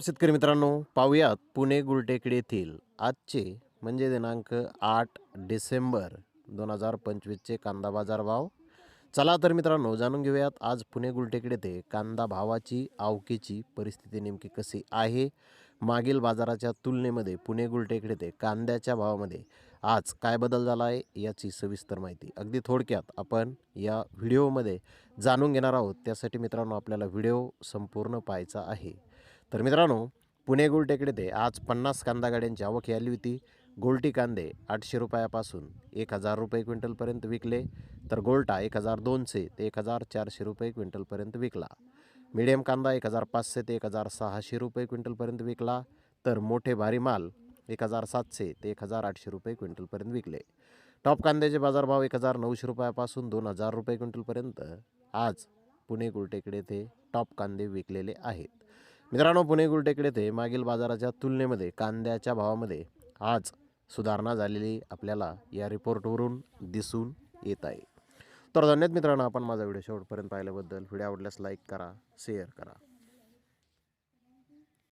शेतकरी मित्रांनो पाहूयात पुणे गुलटेकडी येथील आजचे म्हणजे दिनांक आठ डिसेंबर दोन हजार पंचवीसचे कांदा बाजार भाव चला तर मित्रांनो जाणून घेऊयात आज पुणे गुलटेकडी येथे कांदा भावाची आवकीची परिस्थिती नेमकी कशी आहे? मागील बाजाराच्या तुलनेमध्ये पुणे गुलटेकडी येथे कांद्याच्या भावामध्ये आज काय बदल झाला आहे याची सविस्तर माहिती अगदी थोडक्यात आपण या व्हिडिओमध्ये जाणून घेणार आहोत. त्यासाठी मित्रांनो आपल्याला व्हिडिओ संपूर्ण पाहायचा आहे. तर मित्रांनो पुणे गुलटेकडे ते आज पन्नास कांदा गाड्यांची आवक आली होती. गोल्टी कांदे आठशे रुपयापासून एक हजार रुपये क्विंटलपर्यंत विकले तर गोल्टा एक हजार दोनशे ते एक हजार चारशे रुपये क्विंटलपर्यंत विकला. मिडियम कांदा एक हजार पाचशे ते एक हजार सहाशे रुपये क्विंटलपर्यंत विकला तर मोठे भारी माल एक हजार सातशे ते एक हजार आठशे रुपये क्विंटलपर्यंत विकले. टॉप कांद्याचे बाजारभाव एक हजार नऊशे रुपयापासून दोन हजार रुपये क्विंटलपर्यंत आज पुणे गुलटेकडे ते टॉप कांदे विकलेले आहेत. मित्रांनो पुणे गुलटेकडे ते मागील बाजाराच्या तुलनेमध्ये कांद्याच्या भावामध्ये आज सुधारणा झालेली आपल्याला या रिपोर्टवरून दिसून येत आहे. तर धन्यवाद मित्रांनो आपण माझा व्हिडिओ शेवटपर्यंत पाहिल्याबद्दल. व्हिडिओ आवडल्यास लाईक करा शेअर करा.